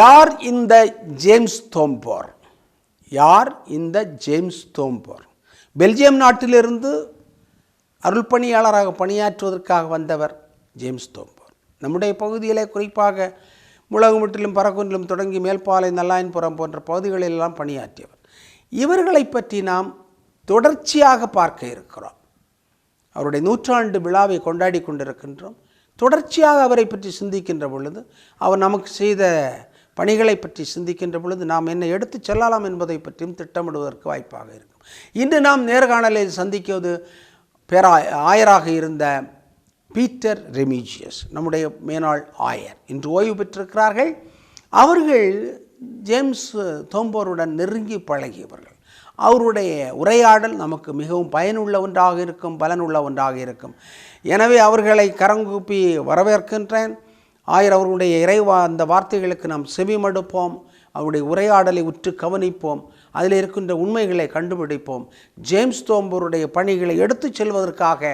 யார் இந்த ஜேம்ஸ் தோம்போர்? யார் இந்த ஜேம்ஸ் தோம்போர்? பெல்ஜியம் நாட்டிலிருந்து அருள் பணியாளராக பணியாற்றுவதற்காக வந்தவர் ஜேம்ஸ் தோம்போர். நம்முடைய பகுதியிலே குறிப்பாக முழகுமுட்டிலும் பரக்குன்றிலும் தொடங்கி மேல்பாலை நல்லாயன்புரம் போன்ற பகுதிகளிலெல்லாம் பணியாற்றியவர். இவர்களை பற்றி நாம் தொடர்ச்சியாக பார்க்க இருக்கிறோம். அவருடைய நூற்றாண்டு விழாவை கொண்டாடி கொண்டிருக்கின்றோம். தொடர்ச்சியாக அவரை பற்றி சிந்திக்கின்ற பொழுது அவர் நமக்கு செய்த பணிகளை பற்றி சிந்திக்கின்ற பொழுது நாம் என்ன எடுத்துச் செல்லலாம் என்பதை பற்றியும் திட்டமிடுவதற்கு வாய்ப்பாக இருக்கும். இன்று நாம் நேர்காணலில் சந்திக்குவது பேரா ஆயராக இருந்த பீட்டர் ரெமிஜியஸ் நம்முடைய மேனாள் ஆயர். இன்று ஓய்வு பெற்றிருக்கிறார்கள். அவர்கள் ஜேம்ஸ் தோம்போருடன் நெருங்கி பழகியவர்கள். அவருடைய உரையாடல் நமக்கு மிகவும் பயனுள்ள ஒன்றாக இருக்கும் பலனுள்ள ஒன்றாக இருக்கும். எனவே அவர்களை கரங்குப்பி வரவேற்கின்றேன். ஆயர் அவர்களுடைய இறைவா அந்த வார்த்தைகளுக்கு நாம் செவிமடுப்போம் அவருடைய உரையாடலை உற்று கவனிப்போம் அதில் இருக்கின்ற உண்மைகளை கண்டுபிடிப்போம். ஜேம்ஸ் தோம்பூருடைய பணிகளை எடுத்துச் செல்வதற்காக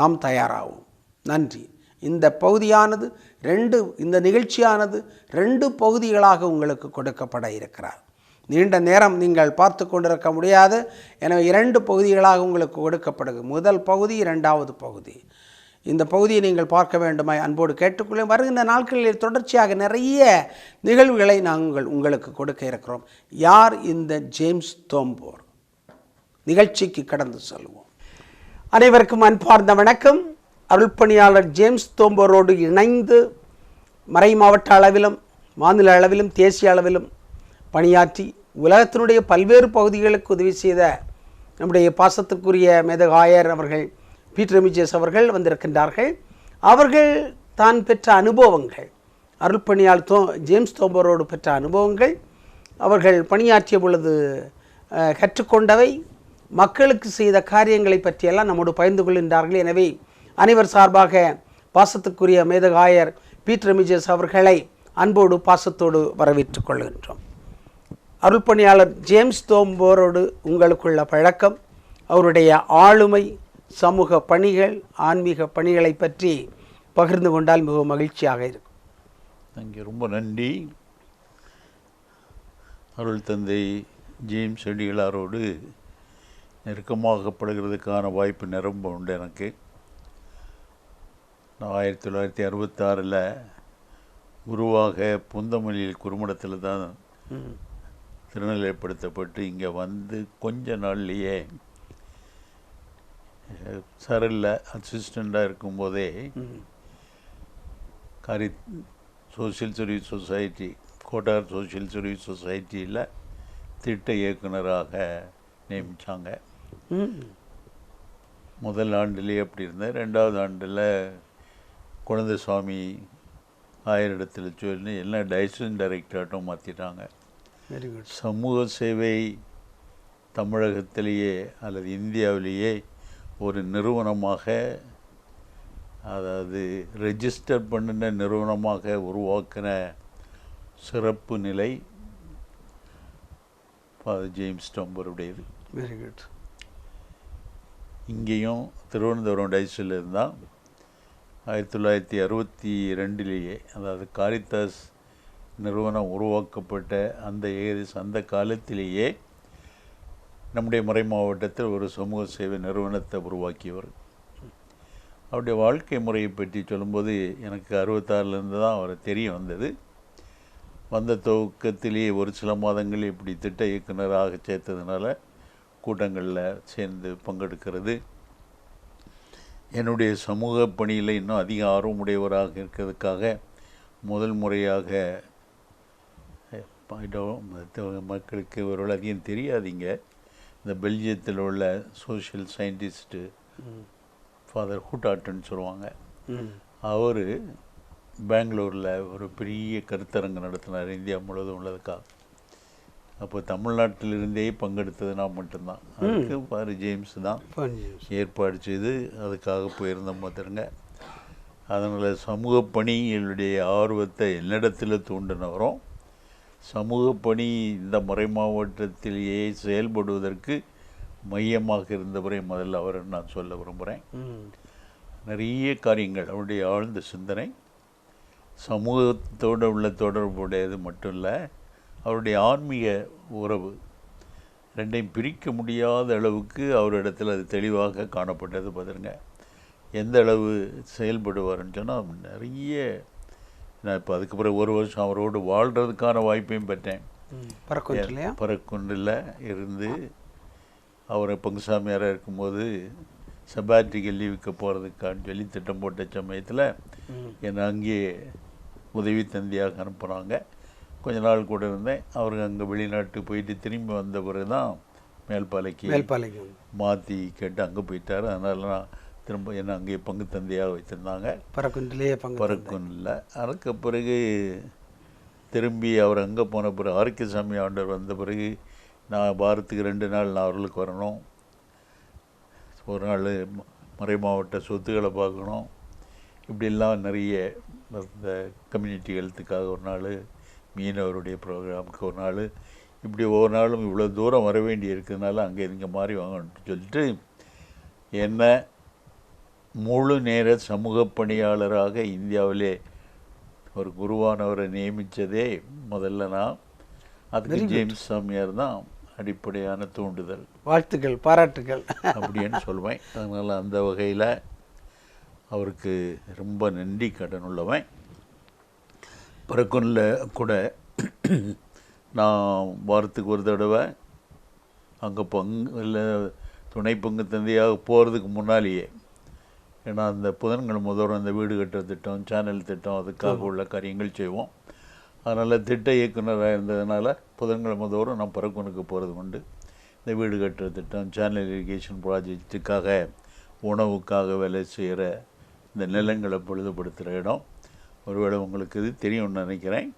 நாம் தயாராகும் நன்றி. இந்த பகுதியானது ரெண்டு இந்த நிகழ்ச்சியானது ரெண்டு பகுதிகளாக உங்களுக்கு கொடுக்கப்பட இருக்கிறார். நீண்ட நேரம் நீங்கள் பார்த்து கொண்டிருக்க முடியாது. எனவே இரண்டு பகுதிகளாக உங்களுக்கு கொடுக்கப்படுது முதல் பகுதி இரண்டாவது பகுதி. இந்த பகுதியை நீங்கள் பார்க்க வேண்டுமாய் அன்போடு கேட்டுக்கொள்ள வருகின்ற நாட்களில் தொடர்ச்சியாக நிறைய நிகழ்வுகளை நாங்கள் உங்களுக்கு கொடுக்க இருக்கிறோம். யார் இந்த ஜேம்ஸ் தோம்போர்? நிகழ்ச்சிக்கு கடந்து செல்வோம். அனைவருக்கும் அன்பார்ந்த வணக்கம். அருள்பணியாளர் ஜேம்ஸ் தோம்போரோடு இணைந்து மறை மாவட்ட அளவிலும் மாநில அளவிலும் தேசிய அளவிலும் பணியாற்றி உலகத்தினுடைய பல்வேறு பகுதிகளுக்கு உதவி செய்த நம்முடைய பாசத்துக்குரிய மேதகாயர் அவர்கள் பீட்டர் மிஜேஸ் அவர்கள் வந்திருக்கின்றார்கள். அவர்கள் தான் பெற்ற அனுபவங்கள். அருள்பணியால் தோ ஜேம்ஸ் தோம்பரோடு பெற்ற அனுபவங்கள். அவர்கள் பணியாற்றிய பொழுது கற்றுக்கொண்டவை. மக்களுக்கு செய்த காரியங்களை பற்றியெல்லாம் நம்மோடு பகிர்ந்து கொள்கின்றார்கள். எனவே அனைவர் சார்பாக பாசத்துக்குரிய மேதகாயர் பீட்டர் மிஜேஸ் அவர்களை அன்போடு பாசத்தோடு வரவேற்றுக் கொள்கின்றோம். அருள்பணியாளர் ஜேம்ஸ் தோம்போரோடு உங்களுக்குள்ள பழக்கம் அவருடைய ஆளுமை சமூக பணிகள் ஆன்மீக பணிகளை பற்றி பகிர்ந்து கொண்டால் மிகவும் மகிழ்ச்சியாக இருக்கும். அங்கே ரொம்ப நன்றி. அருள் தந்தை ஜேம்ஸ் செடிகளாரோடு நெருக்கமாக பழகுறதுக்கான வாய்ப்பு நிரம்ப உண்டு எனக்கு. நான் ஆயிரத்தி தொள்ளாயிரத்தி அறுபத்தாறில் குருவாக புந்தமல்லியில் குறுமடத்தில் தான் திருநிலைப்படுத்தப்பட்டு இங்கே வந்து கொஞ்ச நாள்லேயே சரலில் அசிஸ்டண்ட்டாக இருக்கும்போதே காரி social service society Kottar social service சொசைட்டியில் திட்ட இயக்குனராக நியமித்தாங்க. முதல் ஆண்டுலேயே அப்படி இருந்தேன் ரெண்டாவது ஆண்டில் குழந்தை சுவாமி ஆயிரிடத்தில் சொல்லி எல்லாம் டைசன் டைரக்டராட்டும் மாற்றிட்டாங்க வெரி குட் சமூக சேவை தமிழகத்திலேயே அல்லது இந்தியாவிலேயே ஒரு நிறுவனமாக அதாவது ரெஜிஸ்டர் பண்ணின நிறுவனமாக உருவாக்கின சிறப்பு நிலை ஃபாதர் ஜேம்ஸ் டம்பருடையது வெரி குட் இங்கேயும் திருவனந்தபுரம் டைஸில் இருந்தால் ஆயிரத்தி தொள்ளாயிரத்தி அறுபத்தி ரெண்டிலேயே அதாவது காரித்தாஸ் நிறுவனம் உருவாக்கப்பட்ட அந்த ஏகதேச அந்த காலத்திலேயே நம்முடைய மறை மாவட்டத்தில் ஒரு சமூக சேவை நிறுவனத்தை உருவாக்கியவர். அவருடைய வாழ்க்கை முறையை பற்றி சொல்லும்போது எனக்கு அறுபத்தாறுலேருந்து தான் அவரை தெரிய வந்தது. வந்த துவக்கத்திலேயே ஒரு சில மாதங்கள் இப்படி திட்ட இயக்குனராக சேர்த்ததுனால கூட்டங்களில் சேர்ந்து பங்கெடுக்கிறது. என்னுடைய சமூக பணியில் இன்னும் அதிக ஆர்வமுடையவராக இருக்கிறதுக்காக முதல் முறையாக மக்களுக்கு ஒரு அதிகம் தெரியாதீங்க. இந்த பெல்ஜியத்தில் உள்ள சோஷியல் சயின்டிஸ்ட்டு ஃபாதர் ஹூட்டாட்டுன்னு சொல்லுவாங்க. அவர் பெங்களூரில் ஒரு பெரிய கருத்தரங்கு நடத்தினார் இந்தியா முழுவதும் உள்ளதுக்காக. அப்போ தமிழ்நாட்டிலிருந்தே பங்கெடுத்தது நான் மட்டும்தான் அதுக்கு பாரு ஜேம்ஸ் தான். ஏற்பாடு செய்து அதுக்காக போயிருந்தோம் பார்த்துருங்க அதனால் சமூக பணிகளுடைய ஆர்வத்தை என்னிடத்தில் தூண்டினவரும் சமூக பணி இந்த மறை மாவட்டத்திலேயே செயல்படுவதற்கு மையமாக இருந்தவரை முதல்ல அவரை நான் சொல்ல விரும்புகிறேன். நிறைய காரியங்கள் அவருடைய ஆழ்ந்த சிந்தனை சமூகத்தோடு உள்ள தொடர்புடையது மட்டும் இல்லை அவருடைய ஆன்மீக உறவு ரெண்டையும் பிரிக்க முடியாத அளவுக்கு அவரிடத்தில் அது தெளிவாக காணப்பட்டது. பாருங்க எந்த அளவு செயல்படுவார்னு சொன்னால் நிறைய நான் இப்போ அதுக்கு பிறகு ஒரு வருஷம் அவரோடு வாழ்கிறதுக்கான வாய்ப்பையும் பெற்றேன். பறக்குன்றில் இருந்து அவரை பங்குசாமியாராக இருக்கும்போது செபாட்டிக்கல் லீவுக்கு போகிறதுக்கான்னு சொல்லி திட்டம் போட்ட சமயத்தில் என்னை அங்கேயே உதவி தந்தியாக அனுப்புனாங்க. கொஞ்ச நாள் கூட இருந்தேன். அவர் அங்கே வெளிநாட்டுக்கு போயிட்டு திரும்பி வந்த பிறகு தான் மேல்பாலைக்கு மேல்பாளையம் மாற்றி கேட்டு அங்கே போயிட்டார். அதனால நான் திரும்ப என்னை அங்கேயே பங்கு தந்தையாக வச்சுருந்தாங்க பறக்குன்றிலேயே பங்கு பறக்கும் இல்லை அதுக்கு பிறகு திரும்பி அவர் அங்கே போன பிறகு ஆரோக்கியசாமி ஆண்டவர் வந்த பிறகு நான் வாரத்துக்கு ரெண்டு நாள் நான் அவர்களுக்கு வரணும். ஒரு நாள் மறை மாவட்ட சொத்துக்களை பார்க்கணும். இப்படிலாம் நிறைய இந்த கம்யூனிட்டி ஹெல்த்துக்காக ஒரு நாள் மீனவருடைய ப்ரோக்ராமுக்கு ஒரு நாள் இப்படி ஒவ்வொரு நாளும் இவ்வளோ தூரம் வர வேண்டி இருக்கிறதுனால அங்கே இங்கே மாறி வாங்கணும்னு சொல்லிட்டு என்ன முழு நேர சமூக பணியாளராக இந்தியாவிலே ஒரு குருவானவரை நியமித்ததே முதல்ல நான் அதுக்கு ஜேம்ஸ் சாமியார் தான் அடிப்படையான தூண்டுதல். வாழ்த்துக்கள் பாராட்டுகள் அப்படின்னு சொல்லுவேன் அதனால் அந்த வகையில் அவருக்கு ரொம்ப நன்றி கடன் உள்ளவன். பிறக்குன்ல கூட நான் வாரத்துக்கு ஒரு தடவை அங்கே பங்கு இல்லை துணை பங்கு தந்தையாக போகிறதுக்கு முன்னாலேயே ஏன்னா அந்த புதன்கிழமை முதல்வர் அந்த வீடு கட்டுற திட்டம் சேனல் திட்டம் அதுக்காக உள்ள காரியங்கள் செய்வோம். அதனால் திட்ட இயக்குனராக இருந்ததுனால புதன்கிழமை தோறும் நான் பறக்குனுக்கு போகிறது உண்டு. இந்த வீடு கட்டுற திட்டம் சேனல் இரிகேஷன் ப்ராஜெக்ட்டுக்காக உணவுக்காக வேலை செய்கிற இந்த நிலங்களை பொழுதுபடுத்துகிற இடம். ஒருவேளை உங்களுக்கு இது தெரியும்னு நினைக்கிறேன்.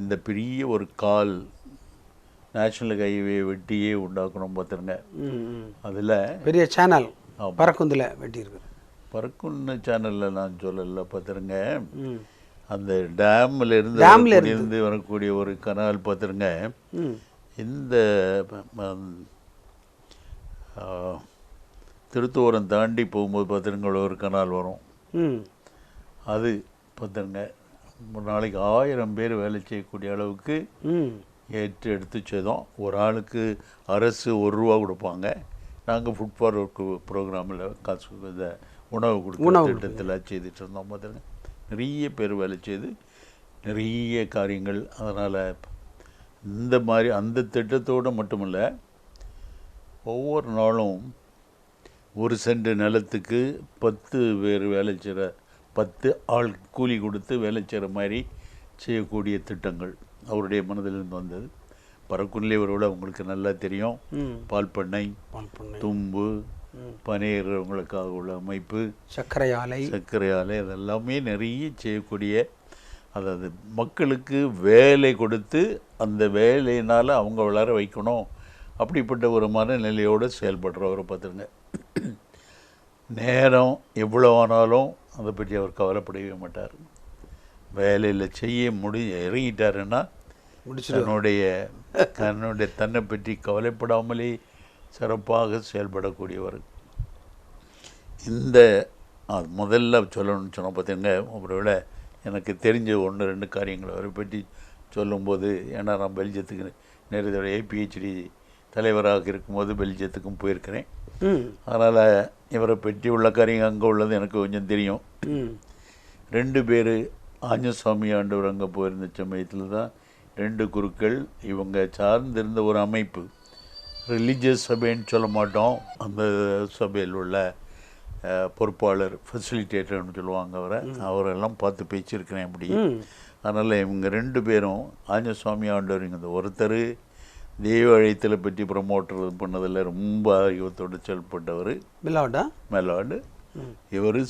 இந்த பெரிய ஒரு கால் நேஷ்னல் ஹைவே வெட்டியே உண்டாக்கணும் பார்த்துருங்க. அதில் பெரிய சேனல். பறக்குந்தில் வெட்டியிருக்கு பறக்குன்னு சேனலில் நான் சொல்லல பார்த்துருங்க. அந்த டேம்ல இருந்து டேம்ல இருந்து. வரக்கூடிய ஒரு கனால் பார்த்துருங்க. இந்த ப- ம- ஆ, திருத்தூரம் தாண்டி போகும்போது பார்த்துருங்க ஒரு கனால் வரும். அது பார்த்துருங்க ஒரு நாளைக்கு ஆயிரம் பேர் வேலை செய்யக்கூடிய அளவுக்கு ஏற்று எடுத்து செய்தோம். ஒரு ஆளுக்கு அரசு ஒரு ரூபா கொடுப்பாங்க. நாங்கள் ஃபுட் ஃபார்வர்ட் ப்ரோக்ராமில் காசு இந்த உணவு கொடுக்குற திட்டத்தில் செய்துட்டு இருந்தோம். பார்த்துருங்க நிறைய பேர் வேலை செய்து நிறைய காரியங்கள் அதனால் இந்த மாதிரி அந்த திட்டத்தோடு மட்டுமல்ல ஒவ்வொரு நாளும் ஒரு சென்ட் நிலத்துக்கு பத்து பேர் வேலை செய்கிற பத்து ஆள் கூலி கொடுத்து வேலை செய்கிற மாதிரி செய்யக்கூடிய திட்டங்கள் அவருடைய மனதிலிருந்து வந்தது. பறக்குன்லே ஒருவேளை உங்களுக்கு நல்லா தெரியும். பால் பண்ணை தும்பு பனையர்களுக்காக உள்ள அமைப்பு சர்க்கரை ஆலை சர்க்கரை ஆலை அதெல்லாமே நிறைய செய்யக்கூடிய அதாவது மக்களுக்கு வேலை கொடுத்து அந்த வேலையினால் அவங்க வளர வைக்கணும். அப்படிப்பட்ட ஒரு மனநிலையோடு செயல்படுறவரை பார்த்துருங்க. நேரம் எவ்வளோ ஆனாலும் அதை பற்றி அவர் கவலைப்படவே மாட்டார். வேலையில் செய்ய முடி இறங்கிட்டாருன்னா தன்னுடைய தன்னுடைய தன்னை பற்றி கவலைப்படாமலே சிறப்பாக செயல்படக்கூடியவர். இந்த முதல்ல சொல்லணும்னு சொன்ன பார்த்தீங்க ஒருவேளை எனக்கு தெரிஞ்ச ஒன்று ரெண்டு காரியங்கள் அவரை பற்றி சொல்லும்போது ஏன்னா நான் பெல்ஜியத்துக்கு நேரத்தோட பிஹெச்டி தலைவராக இருக்கும்போது பெல்ஜியத்துக்கும் போயிருக்கிறேன். அதனால் இவரை பற்றி உள்ள காரியம் அங்கே உள்ளது எனக்கு கொஞ்சம் தெரியும். ரெண்டு பேர் ஆஞ்சசாமி ஆண்டவர் அங்கே போயிருந்த சமயத்தில் தான் ரெண்டு குருக்கள் இவங்க சார்ந்திருந்த ஒரு அமைப்பு ரிலீஜியஸ் சபைன்னு சொல்ல மாட்டோம். அந்த சபையில் உள்ள பொறுப்பாளர் ஃபெசிலிட்டேட்டர்னு சொல்லுவாங்க அவரை. அவரெல்லாம் பார்த்து பேச்சிருக்கிறேன் அப்படி அதனால் இவங்க ரெண்டு பேரும் ஆஞ்சசாமி ஆண்டவர் இங்கே ஒருத்தர் தெய்வ அழைத்தலை பற்றி ப்ரமோட்டர் பண்ணதில் ரொம்ப ஆர்வத்தோடு செயல்பட்டவர். பில்லாவட்டா மேலாடு இவர்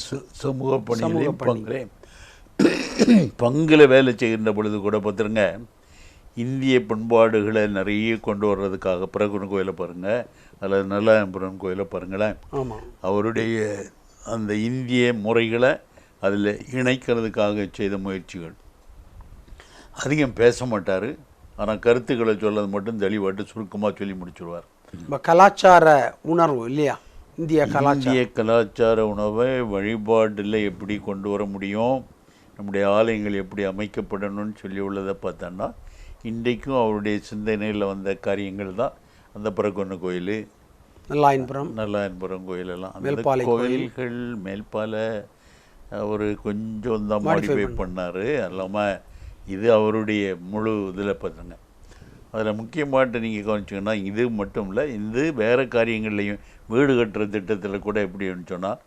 சமூக பணியிலே. பங்கு. பங்கில் வேலை செய்கின்ற பொழுது கூட பார்த்துருங்க இந்திய பண்பாடுகளை நிறைய கொண்டு வர்றதுக்காக பிரகுன் கோயிலை பாருங்கள் அல்லது நல்லாயம்புரன் கோயிலை பாருங்களேன். அவருடைய அந்த இந்திய முறைகளை அதில் இணைக்கிறதுக்காக செய்த முயற்சிகள். அதிகம் பேச மாட்டார். ஆனால் கருத்துக்களை சொல்றது மட்டும் தெளிவாட்டு சுருக்கமாக சொல்லி முடிச்சிடுவார் கலாச்சார உணர்வு இல்லையா? இந்திய கலாச்சாரம். இந்திய கலாச்சார உணவை வழிபாட்டில் எப்படி கொண்டு வர முடியும்? நம்முடைய ஆலயங்கள் எப்படி அமைக்கப்படணும்னு சொல்லி உள்ளதை பார்த்தோன்னா இன்றைக்கும் அவருடைய சிந்தனையில் வந்த காரியங்கள் தான் அந்த பரக்கொன்னு கோயில் நல்லாயின்புரம். நல்லாயன்புரம் கோயிலெல்லாம். அந்த கோயில்கள் மேல்பாலை அவர் கொஞ்சம் தான் மாடிஃபை பண்ணார். இல்லாமல் இது அவருடைய முழு இதில் பார்த்துங்க அதில் முக்கியமாட்டு நீங்கள் கவனிச்சிங்கன்னா இது மட்டும் இல்லை இது வேறு காரியங்கள்லையும் வீடு கட்டுற திட்டத்தில் கூட எப்படின்னு சொன்னால்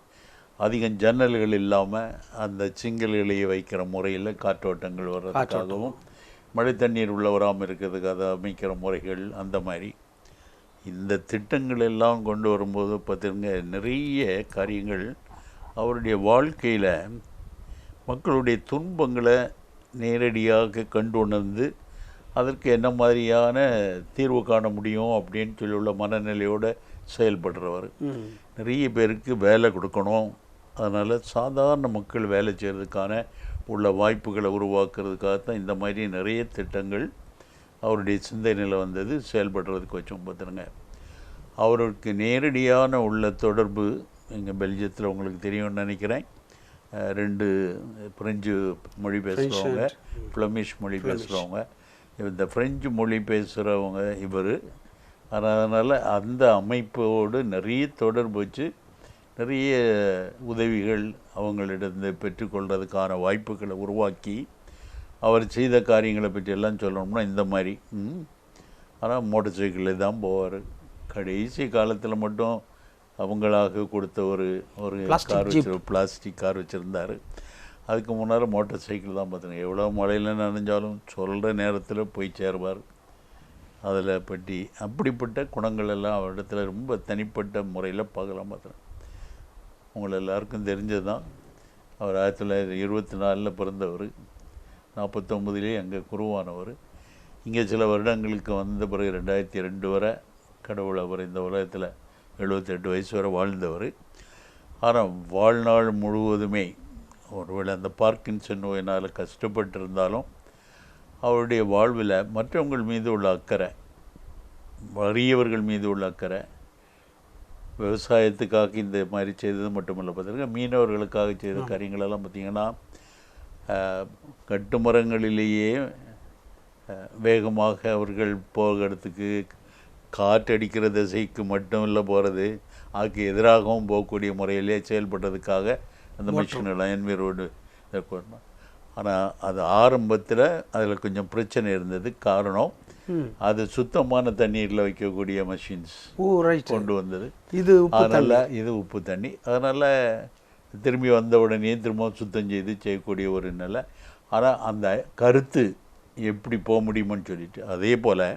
அதிகம் ஜன்னல்கள் இல்லாமல் அந்த சிங்கல்களையே வைக்கிற முறையில் காற்றோட்டங்கள் வர்றதுக்காகவும் மழை தண்ணீர் உள்ள வராமல் இருக்கிறதுக்கு அதை அமைக்கிற முறைகள் அந்த மாதிரி. இந்த திட்டங்கள் எல்லாம் கொண்டு வரும்போது பார்த்துருங்க நிறைய காரியங்கள் அவருடைய வாழ்க்கையில் மக்களுடைய துன்பங்களை நேரடியாக கண்டு உணர்ந்து அதற்கு என்ன மாதிரியான தீர்வு காண முடியும் அப்படின்னு சொல்லி உள்ள மனநிலையோடு செயல்படுறவர். நிறைய பேருக்கு வேலை கொடுக்கணும். அதனால் சாதாரண மக்கள் வேலை செய்கிறதுக்கான உள்ள வாய்ப்புகளை உருவாக்குறதுக்காக தான் இந்த மாதிரி நிறைய திட்டங்கள் அவருடைய சிந்தனையில் வந்தது செயல்படுறதுக்கு வச்சோம் பார்த்துருங்க அவருக்கு நேரடியான உள்ள தொடர்பு இங்கே பெல்ஜியத்தில் உங்களுக்கு தெரியும்னு நினைக்கிறேன். ரெண்டு பிரெஞ்சு மொழி பேசுகிறவங்க ஃப்ளமிஷ் மொழி பேசுகிறவங்க இந்த ஃப்ரெஞ்சு மொழி பேசுகிறவங்க இவர். அதனால் அந்த அமைப்போடு நிறைய தொடர்பு வச்சு நிறைய உதவிகள் அவங்களிடம் பெற்றுக்கொள்றதுக்கான வாய்ப்புகளை உருவாக்கி அவர் செய்த காரியங்களை பற்றி எல்லாம் சொல்லணும்னா இந்த மாதிரி ஆனால் மோட்டார் சைக்கிளில் தான் போவார். கடைசி காலத்தில் மட்டும் அவங்களாக கொடுத்த ஒரு ஒரு கார் வச்சு பிளாஸ்டிக் கார் வச்சுருந்தார். அதுக்கு முன்னால் மோட்டார் சைக்கிள் தான் பார்த்துங்க. எவ்வளோ மழையில் நனைஞ்சாலும் சொல்கிற நேரத்தில் போய் சேருவார். அதில் பற்றி அப்படிப்பட்ட குணங்கள் எல்லாம் அவரிடத்துல ரொம்ப தனிப்பட்ட முறையில் பார்க்கலாம் பார்த்துறேன் உங்களை எல்லாருக்கும் தெரிஞ்சது தான் அவர் ஆயிரத்தி தொள்ளாயிரத்தி இருபத்தி நாலில் பிறந்தவர். நாற்பத்தொம்பதுலேயே அங்கே குருவானவர். இங்கே சில வருடங்களுக்கு வந்த பிறகு ரெண்டாயிரத்தி ரெண்டு வரை கடவுள் அவர் இந்த உலகத்தில் எழுபத்தெட்டு வயசு வரை வாழ்ந்தவர். ஆனால் வாழ்நாள் முழுவதுமே ஒருவேளை அந்த பார்க்கின்சன் நோயினால் கஷ்டப்பட்டிருந்தாலும் அவருடைய வாழ்வில் மற்றவங்கள் மீது உள்ள அக்கறை வறியவர்கள் மீது உள்ள அக்கறை விவசாயத்துக்காக இந்த மாதிரி செய்தது மட்டுமல்ல பார்த்துருங்க மீனவர்களுக்காக செய்த காரியங்களெல்லாம் பார்த்திங்கன்னா கட்டுமரங்களிலேயே வேகமாக அவர்கள் போகிறதுக்கு காற்றடிக்கிற திசைக்கு மட்டும் இல்லை போகிறது அதுக்கு எதிராகவும் போகக்கூடிய முறையிலே செயல்பட்டதுக்காக அந்த மிஷின்கள் அயன்வி ரோடு ஆனால் அது ஆரம்பத்தில் அதில் கொஞ்சம் பிரச்சனை இருந்தது. காரணம் அது சுத்தமான தண்ணீரில் வைக்கக்கூடிய மஷின்ஸ் ரைட் கொண்டு வந்தது. இது அதனால் இது உப்பு தண்ணி. அதனால் திரும்பி வந்த உடனே திரும்ப சுத்தம் செய்து செய்யக்கூடிய ஒரு நிலை. ஆனால் அந்த கருத்து எப்படி போக முடியுமோன்னு சொல்லிட்டு அதே போல்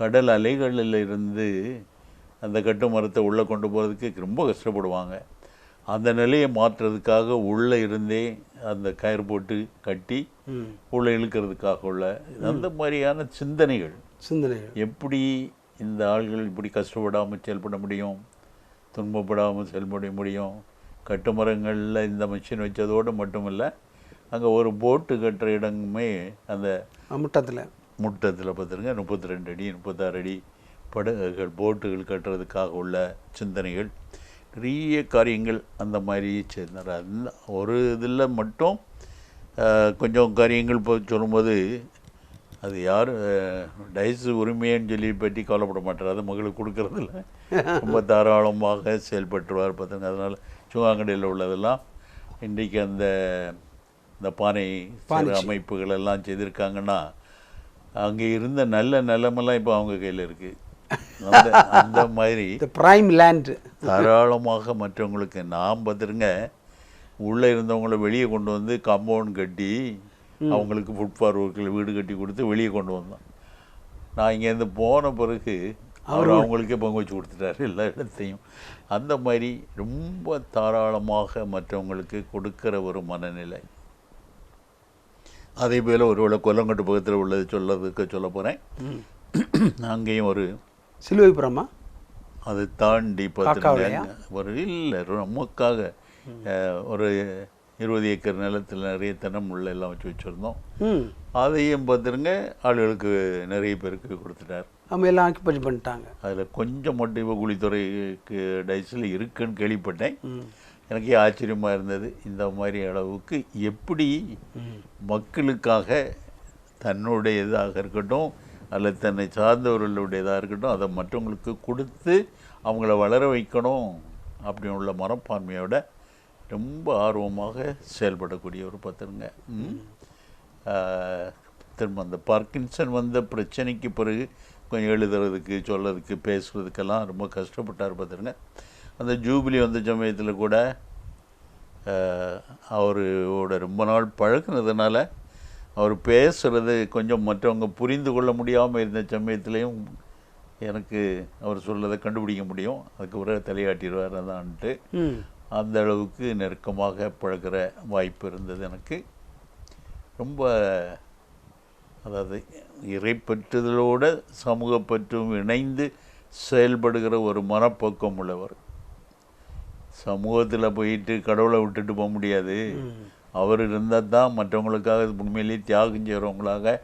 கடல் அலைகளில் இருந்து அந்த கட்டு மரத்தை உள்ளே கொண்டு போகிறதுக்கு ரொம்ப கஷ்டப்படுவாங்க. அந்த நிலையை மாற்றுறதுக்காக உள்ளே இருந்தே அந்த கயிறு போட்டு கட்டி உள்ளே இழுக்கிறதுக்காக உள்ள அந்த மாதிரியான சிந்தனைகள். சிந்தனைகள். எப்படி இந்த ஆள்கள் இப்படி கஷ்டப்படாமல் செயல்பட முடியும்? துன்பப்படாமல் செயல்பட முடியும்? கட்டுமரங்களில் இந்த மிஷின் வச்சதோடு மட்டுமில்ல அங்கே ஒரு போட்டு கட்டுற இடங்குமே அந்த முட்டத்தில். முட்டத்தில் பார்த்துருங்க முப்பத்தி ரெண்டு அடி முப்பத்தாறு அடி படகுகள் போட்டுகள் கட்டுறதுக்காக உள்ள சிந்தனைகள். நிறைய காரியங்கள் அந்த மாதிரி சேர்ந்தார் அந்த ஒரு இதில் மட்டும் கொஞ்சம் காரியங்கள் இப்போ சொல்லும்போது அது யார் டைஸ் உரிமைன்னு சொல்லி பற்றி கவலைப்பட மாட்டார். அது மகளுக்கு கொடுக்கறதில்ல ரொம்ப தாராளமாக செயல்பட்டுருவார் பார்த்துங்க. அதனால் சுங்காங்கடையில் உள்ளதெல்லாம் இன்றைக்கு அந்த இந்த பானை சிறு அமைப்புகள் எல்லாம் செய்திருக்காங்கன்னா அங்கே இருந்த நல்ல நிலமெல்லாம் இப்போ அவங்க கையில் இருக்குது அந்த மாதிரி பிரைம் லேண்ட் தாராளமாக மற்றவங்களுக்கு நாம் பார்த்துருங்க உள்ளே இருந்தவங்கள வெளியே கொண்டு வந்து காம்பவுண்ட் கட்டி அவங்களுக்கு ஃபுட்பார் ஒர்க்கில் வீடு கட்டி கொடுத்து வெளியே கொண்டு வந்தோம். நான் இங்கேருந்து போன பிறகு அவர் அவங்களுக்கே பங்கு வச்சு கொடுத்துட்டாரு எல்லா இடத்தையும். அந்த மாதிரி ரொம்ப தாராளமாக மற்றவங்களுக்கு கொடுக்கிற ஒரு மனநிலை. அதே போல் ஒருவேளை கொல்லங்கட்டு பக்கத்தில் உள்ளது சொல்லதுக்கு சொல்ல போகிறேன் அங்கேயும் ஒரு சிலுவைப்புறமா அதை தாண்டி ஒரு இல்லை நமக்காக ஒரு இருபது ஏக்கர் நிலத்தில் நிறைய தென்னம் முள்ள எல்லாம் வச்சு வச்சுருந்தோம். அதையும் பார்த்துருங்க ஆளுகளுக்கு நிறைய பேருக்கு கொடுத்துட்டார். நம்ம எல்லாம் ஆக்கிபை பண்ணிட்டாங்க. அதில் கொஞ்சம் மட்டும் இப்போ குழித்துறைக்கு டைஸில் இருக்குன்னு கேள்விப்பட்டேன். எனக்கே ஆச்சரியமாக இருந்தது. இந்த மாதிரி அளவுக்கு எப்படி மக்களுக்காக தன்னுடைய இதாக இருக்கட்டும் அல்லது தன்னை சார்ந்தவர்களுடையதாக இருக்கட்டும் அதை மற்றவங்களுக்கு கொடுத்து அவங்கள வளர வைக்கணும் அப்படின்னு உள்ள மனப்பான்மையோட ரொம்ப ஆர்வமாக செயல்படக்கூடிய ஒரு பத்திரங்க. திரும்ப அந்த பார்க்கின்சன் வந்த பிரச்சனைக்கு பிறகு கொஞ்சம் எழுதுறதுக்கு சொல்கிறதுக்கு பேசுகிறதுக்கெல்லாம் ரொம்ப கஷ்டப்பட்டார் பார்த்துருங்க அந்த ஜூபிலி வந்த சமயத்தில் கூட அவரோட ரொம்ப நாள் பழக்கினதுனால அவர் பேசுறது கொஞ்சம் மற்றவங்க புரிந்து கொள்ள முடியாமல் இருந்த சமயத்துலேயும் எனக்கு அவர் சொல்றதை கண்டுபிடிக்க முடியும். அதுக்கு பிறகு தலையாட்டிடுவார் அதான்ட்டு. அந்த அளவுக்கு நெருக்கமாக பழகுற வாய்ப்பு இருந்தது எனக்கு. ரொம்ப அதாவது இறைப்பற்றுதலோட சமூகப்பற்றும் இணைந்து செயல்படுகிற ஒரு மனப்போக்கம் உள்ளவர். சமூகத்தில் போயிட்டு கடவுளை விட்டுட்டு போக முடியாது. அவர் இருந்தால் தான் மற்றவங்களுக்காக உண்மையிலேயே தியாகம் செய்கிறவங்களாக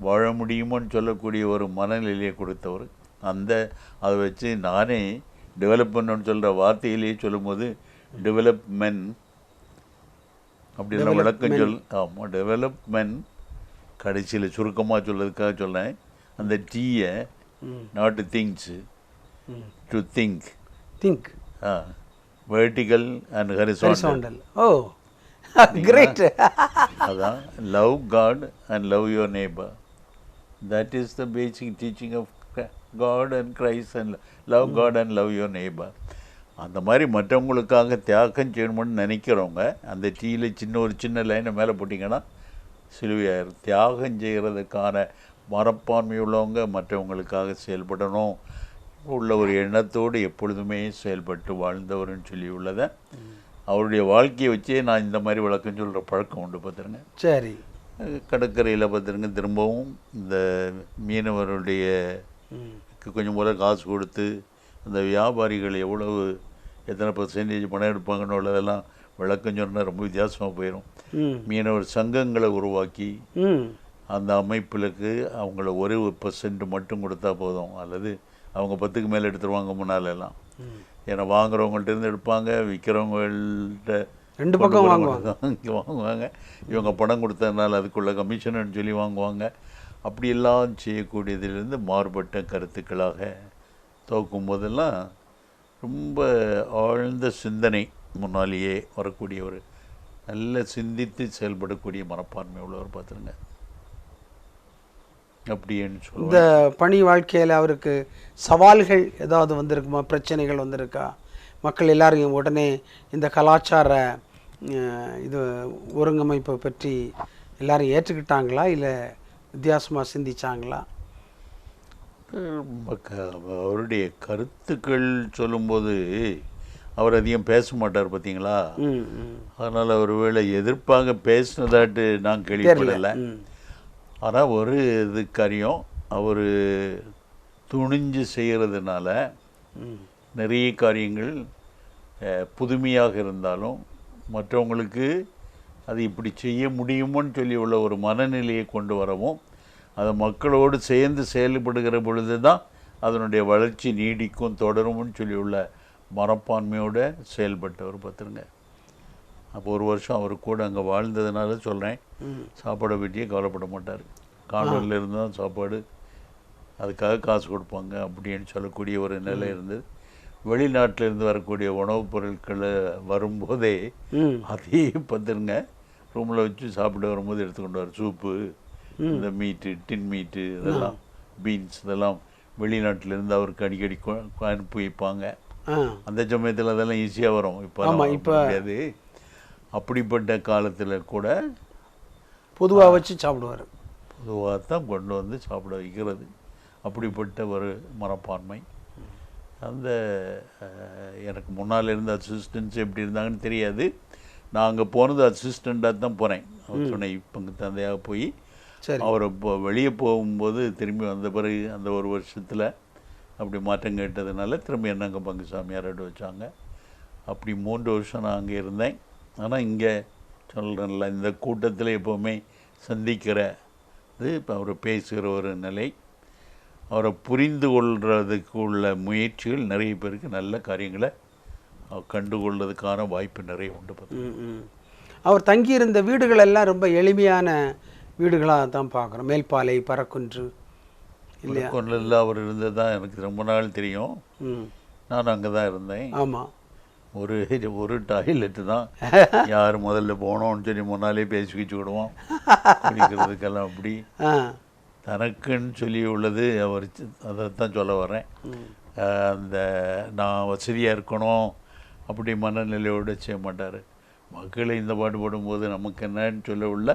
வாழ முடியுமோன்னு சொல்லக்கூடிய ஒரு மனநிலையை கொடுத்தவர். அந்த அதை வச்சு நானே டெவலப் பண்ணணும்னு சொல்கிற வார்த்தையிலேயே சொல்லும்போது டெவலப்மெண்ட் அப்படிலாம் விளக்கம் சொல் ஆமாம் டெவலப்மெண்ட் கடைசியில் சுருக்கமாக சொல்றதுக்காக சொல்லேன் அந்த டீயை not things to think think vertical and horizontal horizontal oh. Great அதான் love God and love your neighbour that is the basic teaching of God and Christ and love God and love your neighbour அந்த மாதிரி மற்றவங்களுக்காக தியாகம் செய்யணும்னு நினைக்கிறவங்க அந்த டீயில் சின்ன ஒரு சின்ன லைனை மேலே போட்டிங்கன்னா சிலுவையார் தியாகம் செய்கிறதுக்கான மனப்பான்மை உள்ளவங்க மற்றவங்களுக்காக செயல்படணும். உள்ள ஒரு எண்ணத்தோடு எப்பொழுதுமே செயல்பட்டு வாழ்ந்தவர்னு சொல்லி உள்ளதை அவருடைய வாழ்க்கையை வச்சே நான் இந்த மாதிரி விளக்கம் சொல்கிற பழக்கம் உண்டு பார்த்துருங்க. சரி. கடற்கரையில் பார்த்துருங்க திரும்பவும் இந்த மீனவருடைய கொஞ்சம் போல காசு கொடுத்து அந்த வியாபாரிகள் எவ்வளவு எத்தனை பர்சன்டேஜ் பணம் எடுப்பாங்கன்னு உள்ளதெல்லாம் விளக்கம் சொன்னால் ரொம்ப வித்தியாசமாக போயிடும் மீனவர் சங்கங்களை உருவாக்கி அந்த அமைப்புகளுக்கு அவங்கள ஒரு பர்சன்ட் மட்டும் கொடுத்தா போதும் அல்லது அவங்க பத்துக்கு மேலே எடுத்துருவாங்க முன்னால எல்லாம் ஏன்னா வாங்குறவங்கள்ட்ட இருந்து எடுப்பாங்க விற்கிறவங்கள்ட்ட ரெண்டு பக்கம் வாங்குவாங்க. இங்கே வாங்குவாங்க. இவங்க பணம் கொடுத்ததுனால அதுக்குள்ள கமிஷன் சொல்லி வாங்குவாங்க. அப்படியெல்லாம் செய்யக்கூடியதிலிருந்து மாறுபட்ட கருத்துக்களாக துவக்கும் போதெல்லாம் ரொம்ப ஆழ்ந்த சிந்தனை முன்னாலேயே வரக்கூடிய ஒரு நல்ல சிந்தித்து செயல்படக்கூடிய மனப்பான்மை உள்ளவர் பார்த்துருங்க. அப்படின்னு இந்த பணி வாழ்க்கையில் அவருக்கு சவால்கள் ஏதாவது வந்திருக்குமா? பிரச்சனைகள் வந்திருக்கா? மக்கள் எல்லாரும் உடனே இந்த கலாச்சார இது ஒருங்கமைப்பை பற்றி எல்லாரும் ஏற்றுக்கிட்டாங்களா? இல்லை வித்தியாசமாக சிந்திச்சாங்களா? அவருடைய கருத்துக்கள் சொல்லும்போது அவர் அதிகம் பேச மாட்டார் பார்த்தீங்களா அதனால் அவர் வேளை எதிர்ப்பாக பேசினதாட்டு நான் கேள்விப்படலை. ஆனால் ஒரு இது காரியம் அவர் துணிஞ்சு செய்கிறதுனால நிறைய காரியங்கள் புதுமையாக இருந்தாலும் மற்றவங்களுக்கு அது இப்படி செய்ய முடியுமோன்னு சொல்லி உள்ள ஒரு மனநிலையை கொண்டு வரவும் அதை மக்களோடு சேர்ந்து செயல்படுகிற பொழுது தான் அதனுடைய வளர்ச்சி நீடிக்கும் தொடரும்னு சொல்லி உள்ள மனப்பான்மையோடு செயல்பட்டவர் பார்த்துருங்க அப்போ ஒரு வருஷம் அவர் கூட அங்கே வாழ்ந்ததுனால சொல்கிறேன் சாப்பாடை பற்றியே கவலைப்பட மாட்டார். கான்வென்ட்ல இருந்து தான் சாப்பாடு அதுக்காக காசு கொடுப்பாங்க அப்படின்னு சொல்லக்கூடிய ஒரு நிலை இருந்தது. வெளிநாட்டுல இருந்து வரக்கூடிய உணவுப் பொருட்களை வரும்போதே ம். அதே பார்த்துருங்க. ரூமில் வச்சு சாப்பிட வரும்போது எடுத்துக்கொண்டு வர சூப்பு இந்த மீட்டு டின் மீட்டு இதெல்லாம் பீன்ஸ் இதெல்லாம் வெளிநாட்டிலேருந்து அவருக்கு அடிக்கடி அனுப்பி வைப்பாங்க. அந்த சமயத்தில் அதெல்லாம் ஈஸியாக வரும். இப்ப- முடியாது. அப்படிப்பட்ட காலத்தில் கூட பொதுவாக வச்சு சாப்பிடுவார். பொதுவாக தான் கொண்டு வந்து சாப்பிட வைக்கிறது. அப்படிப்பட்ட ஒரு மனப்பான்மை. அந்த எனக்கு முன்னால் இருந்த அசிஸ்டன்ஸ் எப்படி இருந்தாங்கன்னு தெரியாது. நான் அங்கே போனது அசிஸ்டண்ட்டாக தான் போனேன் துணை பங்கு தந்தையாக போய் சரி. அவர் இப்போ வெளியே போகும்போது திரும்பி வந்த பிறகு அந்த ஒரு வருஷத்தில் அப்படி மாற்றம் கேட்டதுனால திரும்பி என்ன அங்கே பங்கு சாமியாரோட வச்சாங்க. அப்படி மூன்று வருஷம் நான் அங்கே இருந்தேன். ஆனால் இங்கே சொல்கிறேன்ல இந்த கூட்டத்தில் எப்போவுமே சந்திக்கிற இது இப்போ அவர் பேசுகிற ஒரு நிலை. அவரை புரிந்து கொள்றதுக்கு உள்ள முயற்சிகள் நிறைய பேருக்கு நல்ல காரியங்களை கண்டுகொள்வதற்கான வாய்ப்பு நிறைய உண்டு. அவர் தங்கியிருந்த வீடுகள் எல்லாம் ரொம்ப எளிமையான வீடுகளாக தான் பார்க்குறோம். மேல்பாலை பறக்குன்று இல்லையா? கொண்டில் அவர் இருந்தது தான் எனக்கு ரொம்ப நாள் தெரியும். நான் அங்கே தான் இருந்தேன். ஆமாம் ஒரு ஒரு டாய்லெட்டு தான். யார் முதல்ல போனோம்னு சொல்லி முன்னாலே பேசி வச்சு விடுவோம். குடிக்கிறதுக்கெல்லாம் அப்படி. தனக்குன்னு சொல்லி உள்ளது அவர் அதைத்தான் சொல்ல வரேன் அந்த நான் வசதியாக இருக்கணும் அப்படி மனநிலையோடு செய்ய மாட்டார். மக்களை இந்த பாடுபடும் போது நமக்கு என்னன்னு சொல்ல உள்ள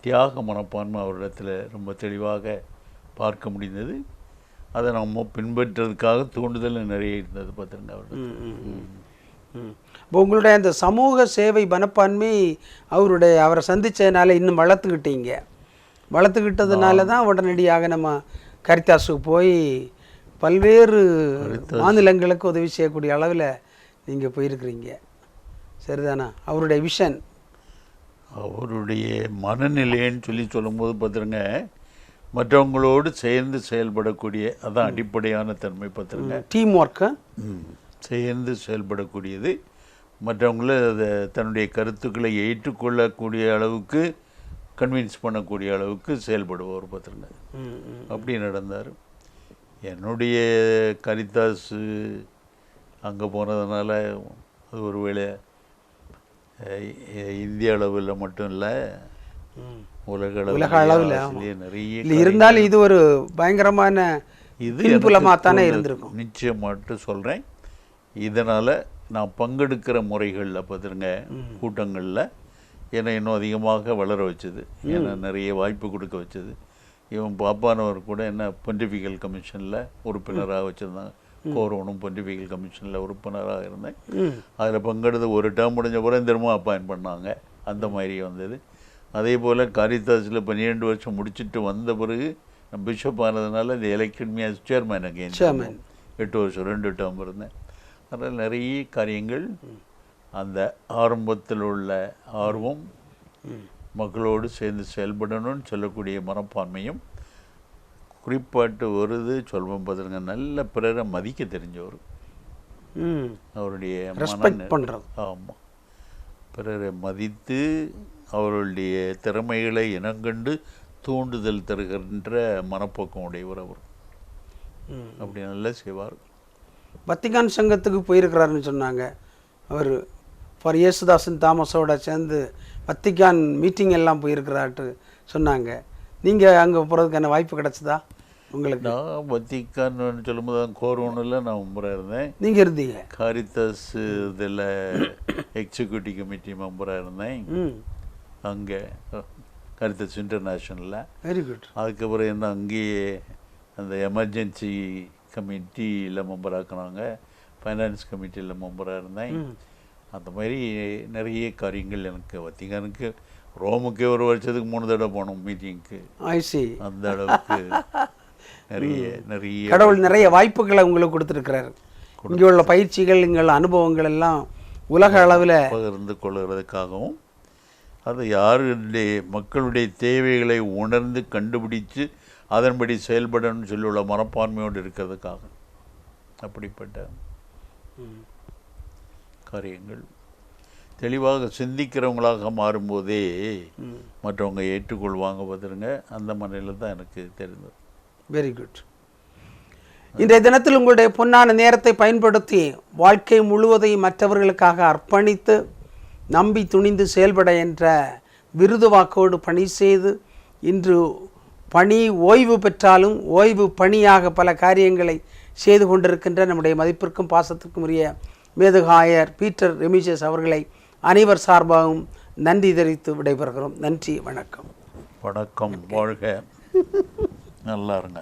தியாக மனப்பான்மை அவரிடத்தில் ரொம்ப தெளிவாக பார்க்க முடிந்தது. அதை நம்ம பின்பற்றுறதுக்காக தூண்டுதல் நிறைய இருந்தது பார்த்துருங்க. ம். இப்போ உங்களுடைய அந்த சமூக சேவை மனப்பான்மை அவருடைய அவரை சந்திச்சதுனால இன்னும் வளர்த்துக்கிட்டீங்க. வளர்த்துக்கிட்டதுனால தான் உடனடியாக நம்ம கரித்தாஸுக்கு போய் பல்வேறு மாநிலங்களுக்கு உதவி செய்யக்கூடிய அளவில் நீங்கள் போயிருக்கிறீங்க. சரிதானா? அவருடைய விஷன். அவருடைய மனநிலைன்னு சொல்லி சொல்லும்போது பார்த்துருங்க மற்றவங்களோடு சேர்ந்து செயல்படக்கூடிய அதான் அடிப்படையான தன்மை பார்த்துருங்க. டீம் ஒர்க்கு ம். சேர்ந்து செயல்படக்கூடியது. மற்றவங்கள அதை தன்னுடைய கருத்துக்களை ஏற்றுக்கொள்ளக்கூடிய அளவுக்கு கன்வின்ஸ் பண்ணக்கூடிய அளவுக்கு செயல்படுவார் பார்த்துருங்க அப்படி நடந்தார். என்னுடைய கரிதாஸ் அங்கே போனதுனால அது ஒருவேளை அஹ், இ- இந்திய அளவில் மட்டும் இல்லை உலக அளவில் நிறைய இருந்தாலும் இது ஒரு பயங்கரமான இது தானே. இருந்திருக்கும். நிச்சயமாட்டு சொல்கிறேன் இதனால் நான் பங்கெடுக்கிற முறைகளில் பார்த்துருங்க கூட்டங்களில் என்னை இன்னும் அதிகமாக வளர வச்சது. என்னை நிறைய வாய்ப்பு கொடுக்க வச்சது. இவன் பாப்பானவர் கூட என்ன பொன்டிஃபிகல் கமிஷனில் உறுப்பினராக வச்சுருந்தாங்க. கோரோனும் பொன்டிஃபிகல் கமிஷனில் உறுப்பினராக இருந்தேன். அதில் பங்கெடுத்து ஒரு டேர்ம் முடிஞ்ச பிறகு திரும்ப அப்பாயின் பண்ணாங்க. அந்த மாதிரி வந்தது. அதே போல் காரிதாஸில் பன்னிரெண்டு வருஷம் முடிச்சிட்டு வந்த பிறகு பிஷப் ஆனதுனால இந்த எலெக்ஷன் மீ சேர்மேன் அகேன். எட்டு வருஷம் ரெண்டு டேர்ம் இருந்தேன். அதனால் நிறைய காரியங்கள். அந்த ஆரம்பத்தில் உள்ள ஆர்வம் மக்களோடு சேர்ந்து செயல்படணும்னு சொல்லக்கூடிய மனப்பான்மையும் குறிப்பாட்டு வருது. சொல்வோம் பார்த்துருங்க நல்ல பிறரை மதிக்க தெரிஞ்சவர். அவருடைய பண்ணுறது ஆமாம் பிறரை மதித்து அவர்களுடைய திறமைகளை இனங்கண்டு தூண்டுதல் தருகின்ற மனப்போக்கம் உடையவர் அவர். அப்படி நல்லா செய்வார். வத்திகான் சங்கத்துக்கு போயிருக்கிறாருன்னு சொன்னாங்க. அவர் ஃபார் இயேசுதாசன் தாமஸோட சேர்ந்து வத்திகான் மீட்டிங் எல்லாம் போயிருக்கிறாட்டு சொன்னாங்க. நீங்கள் அங்கே போகிறதுக்கான வாய்ப்பு கிடைச்சதா? உங்களுக்கு? நான் வத்திக்கான்னு சொல்லும்போது தான் கோரோனில் நான் மெம்பராக இருந்தேன். நீங்கள் இருந்தீங்க. காரித்தாஸ் இதில் எக்ஸிக்யூட்டிவ் கமிட்டி மெம்பராக இருந்தேன். அங்கே காரித்தாஸ் இன்டர்நேஷ்னலில் வெரி குட் அதுக்கப்புறம் என்ன அங்கேயே அந்த எமர்ஜென்சி கமிட்டியில் மெம்பர் ஆக்குனாங்க. ஃபைனான்ஸ் கமிட்டியில் மெம்பராக இருந்தேன். அந்த மாதிரி நிறைய காரியங்கள் எனக்கு வத்திகானுக்கு ரோமுக்கே ஒரு வருஷத்துக்கு மூணு தடவை போனோம் மீட்டிங்க்கு அந்த அளவுக்கு நிறைய நிறைய கடவுள் நிறைய வாய்ப்புகளை உங்களுக்கு கொடுத்துருக்கிறாரு. இங்கே உள்ள பயிற்சிகள் இங்கே உள்ள அனுபவங்கள் எல்லாம் உலக அளவில் பகிர்ந்து கொள்வதற்காகவும் அது யாருடைய மக்களுடைய தேவைகளை உணர்ந்து கண்டுபிடிச்சு அதன்படி செயல்படணும்னு சொல்லி உள்ள மனப்பான்மையோடு இருக்கிறதுக்காக அப்படிப்பட்ட காரியங்கள். தெளிவாக சிந்திக்கிறவங்களாக மாறும்போதே மற்றவங்க ஏற்றுக்கொள்வாங்க பார்த்துருங்க அந்த மனையில் தான் எனக்கு தெரிந்தது. வெரி குட் இன்றைய தினத்தில் உங்களுடைய பொன்னான நேரத்தை பயன்படுத்தி வாழ்க்கை முழுவதையும் மற்றவர்களுக்காக அர்ப்பணித்து நம்பி துணிந்து செயல்பட என்ற விருது வாக்கோடு பணி செய்து இன்று பணி ஓய்வு பெற்றாலும் ஓய்வு பணியாக பல காரியங்களை செய்து கொண்டிருக்கின்ற நம்முடைய மதிப்பிற்கும் பாசத்திற்கும் உரிய மேதுகாயர் பீட்டர் ரெமிஜஸ் அவர்களை அனைவர் சார்பாகவும் நன்றி தெரிவித்து விடைபெறுகிறோம். நன்றி வணக்கம். வணக்கம் வாழ்க. நல்லா இருங்க.